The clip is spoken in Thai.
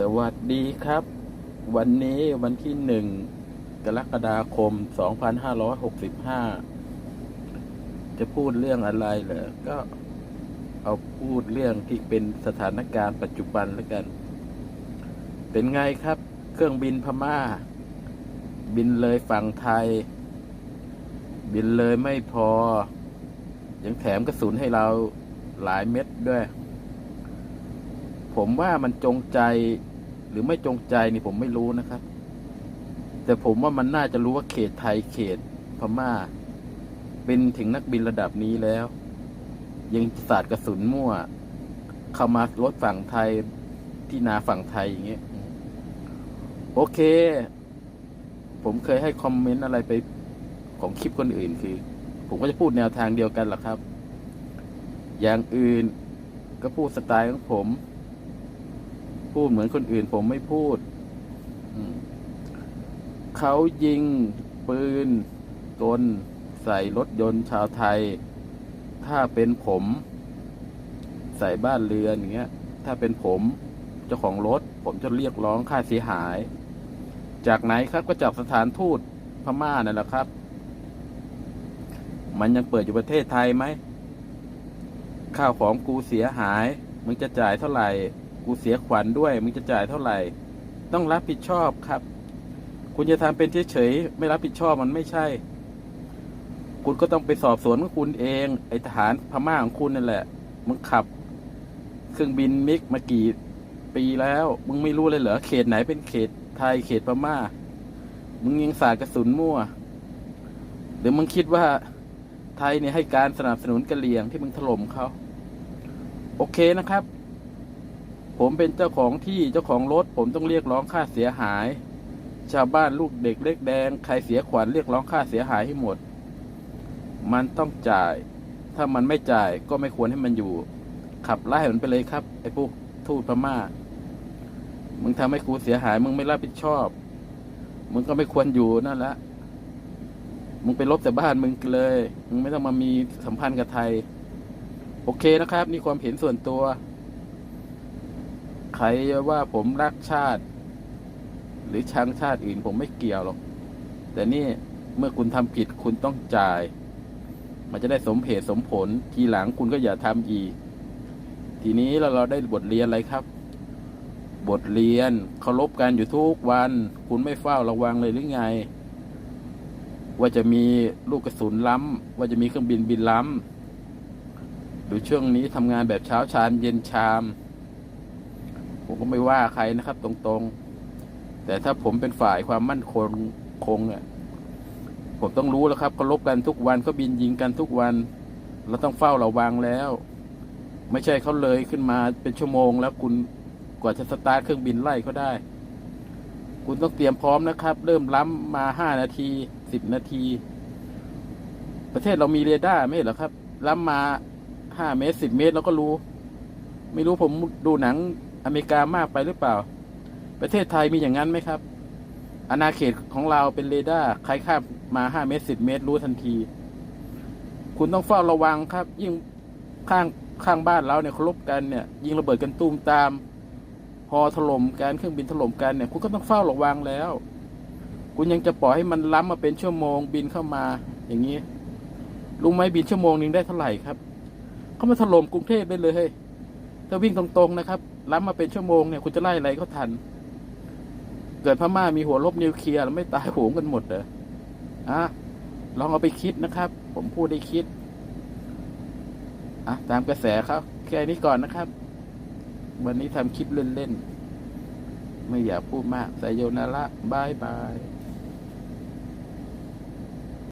สวัสดีครับ วันนี้วันที่หนึ่งกรกฎาคม 2565 จะพูดเรื่องอะไรเหรอ ก็เอาพูดเรื่องที่เป็นสถานการณ์ปัจจุบันแล้วกัน เป็นไงครับ เครื่องบินพม่า บินเลยฝั่งไทย บินเลยไม่พอ ยังแถมกระสุนให้เราหลายเม็ดด้วย ผมว่ามันจงใจหรือไม่จงใจนี่ผมไม่รู้นะครับ แต่ผมว่ามันน่าจะรู้ว่าเขตไทยเขตพม่า เป็นถึงนักบินระดับนี้แล้ว ยังสาดกระสุนมั่ว เข้ามารถฝั่งไทยที่นาฝั่งไทยอย่างเงี้ยโอเค ผมเคยให้คอมเมนต์อะไรไปของคลิปคนอื่นคือ ผมก็จะพูดแนวทางเดียวกันแหละครับ อย่างอื่นก็พูดสไตล์ของผม พูดเหมือนคนอื่น ผมไม่พูด เขายิงปืนกลใส่รถยนต์ชาวไทย ถ้าเป็นผม ใส่บ้านเรือนอย่างเงี้ย ถ้าเป็นผมเจ้าของรถ ผมจะเรียกร้องค่าเสียหาย จากไหนครับก็จากสถานทูตพม่านั่นแหละครับ มันยังเปิดอยู่ประเทศไทยไหมข้าวของกูเสียหาย มึงจะจ่ายเท่าไหร่ กูเสียขวัญด้วย มึงจะจ่ายเท่าไหร่ ต้องรับผิดชอบครับ คุณจะทำเป็นเฉยๆไม่รับผิดชอบมันไม่ใช่ คุณก็ต้องไปสอบสวนของคุณเอง ไอทหารพม่าของคุณนั่นแหละ มึงขับ เครื่องบินมิกมากี่ปีแล้ว มึงไม่รู้เลยเหรอเขตไหนเป็นเขตไทยเขตพม่า มึงยังสาดกระสุนมั่วหรือมึงคิดว่าไทยเนี่ยให้การสนับสนุนกะเหรี่ยงที่มึงถล่มเขา โอเคนะครับ ผมเป็นเจ้าของที่เจ้าของรถ ผมต้องเรียกร้องค่าเสียหาย ชาวบ้านลูกเด็กเล็กแดงใครเสียขวัญเรียกร้องค่าเสียหายให้หมด มันต้องจ่าย ถ้ามันไม่จ่ายก็ไม่ควรให้มันอยู่ ขับไล่มันไปเลยครับไอ้พวกทูตพม่ามึงทำให้กูเสียหาย มึงไม่รับผิดชอบ มึงก็ไม่ควรอยู่นั่นละ มึงไปลบแต่บ้านมึงเลย มึงไม่ต้องมามีสัมพันธ์กับไทย โอเคนะครับ นี่ความเห็นส่วนตัว ใครว่าผมรักชาติ หรือชังชาติอื่นผมไม่เกี่ยวหรอก แต่นี่เมื่อคุณทำผิดคุณต้องจ่าย มันจะได้สมเหตุสมผล ทีหลังคุณก็อย่าทำอีก ทีนี้เราเราได้บทเรียนอะไรครับ บทเรียนเคารพกันอยู่ทุกวัน คุณไม่เฝ้าระวังเลยหรือไง ว่าจะมีลูกกระสุนล้ำว่าจะมีเครื่องบินบินล้ำดูช่วงนี้ทำงานแบบเช้าชานเย็นชาม ผมก็ไม่ว่าใครนะครับ ตรงๆ แต่ถ้าผมเป็นฝ่ายความมั่นคงคงอะผมต้องรู้แล้วครับเคารพกันทุกวันเขาบินยิงกันทุกวันเราต้องเฝ้าระวังแล้ว ไม่ใช่เขาเลยขึ้นมาเป็นชั่วโมง แล้วคุณกว่าจะสตาร์ทเครื่องบินไล่เขาได้ คุณต้องเตรียมพร้อมนะครับ เริ่มล้ำมาห้านาทีสิบนาที ประเทศเรามีเรดาร์ไม่เหรอครับ ล้ำมาห้าเมตรสิบเมตรเราก็รู้ ไม่รู้ผมดูหนัง อเมริกามากไปหรือเปล่า ประเทศไทยมีอย่างนั้นไหมครับ อาณาเขตของเราเป็นเรดาร์ใครข้ามมาห้าเมตรสิบเมตรรู้ทันที คุณต้องเฝ้าระวังครับ ยิ่งข้างข้างบ้านเราเนี่ยเคารพกันเนี่ย ยิงระเบิดกันตูมตามพอถล่มกันเครื่องบินถล่มกันเนี่ย คุณก็ต้องเฝ้าระวังแล้ว คุณยังจะปล่อยให้มันล้ำมาเป็นชั่วโมงบินเข้ามาอย่างนี้รู้ไหมบินชั่วโมงหนึ่งได้เท่าไหร่ครับ เขามาถล่มกรุงเทพได้เลย ถ้าวิ่งตรงๆนะครับล้ำมาเป็นชั่วโมงเนี่ยคุณจะไล่อะไรเขาทัน เกิดพม่ามีหัวลบนิวเคลียร์แล้วไม่ตายโหงกันหมดเหรออะลองเอาไปคิดนะครับ ผมพูดได้คิดอะตามกระแสครับแค่นี้ก่อนนะครับ วันนี้ทำคลิปเล่นๆ ไม่อยากพูดมากไซโยนาระบายบาย